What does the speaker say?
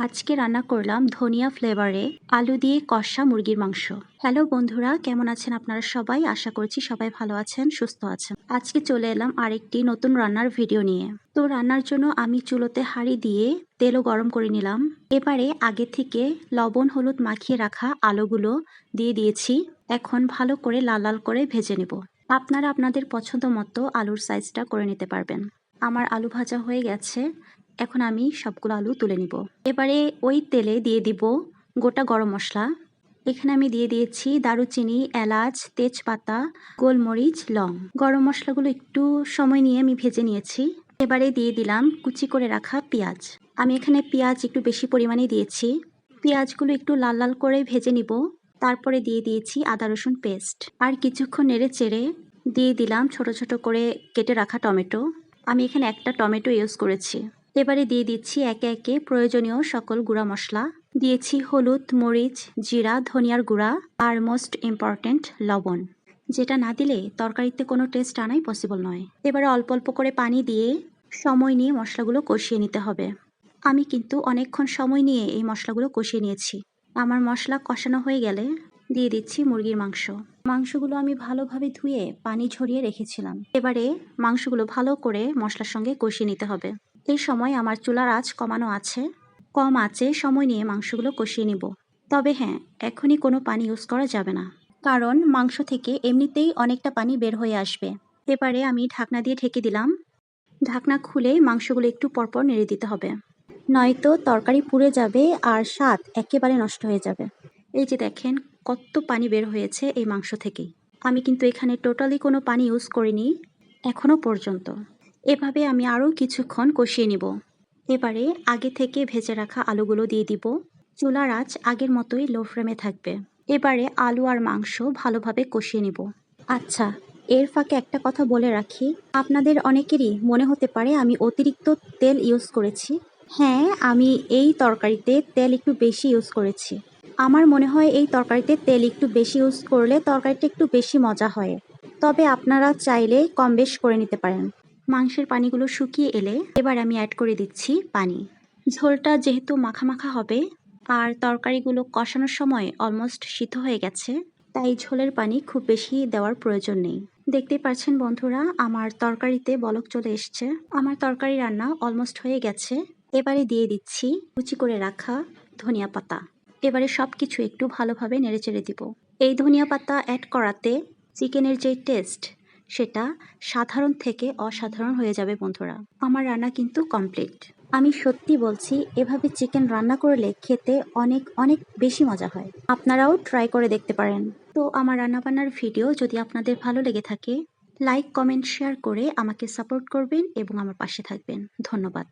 আজকে রান্না করলাম ধনিয়া ফ্লেভারে আলু দিয়ে কষা মুরগির মাংস। হ্যালো বন্ধুরা, কেমন আছেন আপনারা সবাই? আশা করছি সবাই ভালো আছেন, সুস্থ আছেন। আজকে চলে এলাম আরেকটি নতুন রান্নার ভিডিও নিয়ে। তো রান্নার জন্য আমি চুলোতে হাঁড়ি দিয়ে তেলও গরম করে নিলাম। এবারে আগে থেকে লবণ, হলুদ মাখিয়ে রাখা আলুগুলো দিয়ে দিয়েছি। এখন ভালো করে লাল লাল করে ভেজে নেব। আপনারা আপনাদের পছন্দ মতো আলুর সাইজটা করে নিতে পারবেন। আমার আলু ভাজা হয়ে গেছে। এখন আমি সবগুলো আলু তুলে নিব। এবারে ওই তেলে দিয়ে দিব গোটা গরম মশলা। এখানে আমি দিয়ে দিয়েছি দারুচিনি, এলাচ, তেজপাতা, গোলমরিচ, লং। গরম মশলাগুলো একটু সময় নিয়ে আমি ভেজে নিয়েছি। এবারে দিয়ে দিলাম কুচি করে রাখা পেঁয়াজ। আমি এখানে পেঁয়াজ একটু বেশি পরিমাণে দিয়েছি। পেঁয়াজগুলো একটু লাল লাল করে ভেজে নিব। তারপরে দিয়ে দিয়েছি আদা রসুন পেস্ট। আর কিছুক্ষণ নেড়ে চেড়ে দিয়ে দিলাম ছোট ছোট করে কেটে রাখা টমেটো। আমি এখানে একটা টমেটো ইউজ করেছি। এবারে দিয়ে দিচ্ছি একে একে প্রয়োজনীয় সকল গুঁড়া মশলা। দিয়েছি হলুদ, মরিচ, জিরা, ধনিয়ার গুঁড়া আর মোস্ট ইম্পর্ট্যান্ট লবণ। যেটা না দিলে তরকারিতে কোনো টেস্ট আনাই পসিবল নয়। এবারে অল্প অল্প করে পানি দিয়ে সময় নিয়ে মশলাগুলো কষিয়ে নিতে হবে। আমি কিন্তু অনেকক্ষণ সময় নিয়ে এই মশলাগুলো কষিয়ে নিয়েছি। আমার মশলা কষানো হয়ে গেলে দিয়ে দিচ্ছি মুরগির মাংস। মাংসগুলো আমি ভালোভাবে ধুয়ে পানি ঝরিয়ে রেখেছিলাম। এবারে মাংসগুলো ভালো করে মশলার সঙ্গে কষিয়ে নিতে হবে। এই সময় আমার চুলার আঁচ কমানো আছে। কম আঁচে সময় নিয়ে মাংসগুলো কষিয়ে নিব। তবে হ্যাঁ এখনই কোনো পানি ইউজ করা যাবে না। কারণ মাংস থেকে এমনিতেই অনেকটা পানি বের হয়ে আসবে। এবারে আমি ঢাকনা দিয়ে ঢেকে দিলাম। ঢাকনা খুলে মাংসগুলো একটু পরপর নেড়ে দিতে হবে। নয়তো তরকারি পুড়ে যাবে আর স্বাদ একেবারে নষ্ট হয়ে যাবে। এই যে দেখেন, কত পানি বের হয়েছে এই মাংস থেকেই আমি কিন্তু এখানে টোটালি কোনো পানি ইউজ করিনি এখনও পর্যন্ত। এভাবে আমি আরও কিছুক্ষণ কষিয়ে নিব। এবারে আগে থেকে ভেজে রাখা আলুগুলো দিয়ে দিব। চুলার আঁচ আগের মতোই লো ফ্লেমে থাকবে। এবারে আলু আর মাংস ভালোভাবে কষিয়ে নিব। আচ্ছা এর ফাঁকে একটা কথা বলে রাখি। আপনাদের অনেকেরই মনে হতে পারে আমি অতিরিক্ত তেল ইউজ করেছি। হ্যাঁ আমি এই তরকারিতে তেল একটু বেশি ইউজ করেছি। আমার মনে হয় এই তরকারিতে তেল একটু বেশি ইউজ করলে তরকারিটা একটু বেশি মজা হয়। তবে আপনারা চাইলে কম বেশ করে নিতে পারেন। মাংসের পানিগুলো শুকিয়ে এলে এবার আমি অ্যাড করে দিচ্ছি পানি। ঝোলটা যেহেতু মাখা মাখা হবে, আর তরকারিগুলো কষানোর সময় অলমোস্ট সিদ্ধ হয়ে গেছে, তাই ঝোলের পানি খুব বেশি দেওয়ার প্রয়োজন নেই। দেখতে পাচ্ছেন বন্ধুরা, আমার তরকারিতে বলক চলে এসছে। আমার তরকারি রান্না অলমোস্ট হয়ে গেছে। এবারে দিয়ে দিচ্ছি কুচি করে রাখা ধনিয়া পাতা। এবারে সব কিছু একটু ভালোভাবে নেড়েচেড়ে দিব। এই ধনিয়া পাতা অ্যাড করাতে চিকেনের যে টেস্ট সেটা সাধারণ থেকে অসাধারণ হয়ে যাবে বন্ধুরা। আমার রান্না কিন্তু কমপ্লিট আমি সত্যি বলছি, এভাবে চিকেন রান্না করলে খেতে অনেক অনেক বেশি মজা হয়। আপনারাও ট্রাই করে দেখতে পারেন। তো আমার রান্নাবান্নার ভিডিও যদি আপনাদের ভালো লেগে থাকে লাইক কমেন্ট শেয়ার করে আমাকে সাপোর্ট করবেন এবং আমার পাশে থাকবেন। ধন্যবাদ।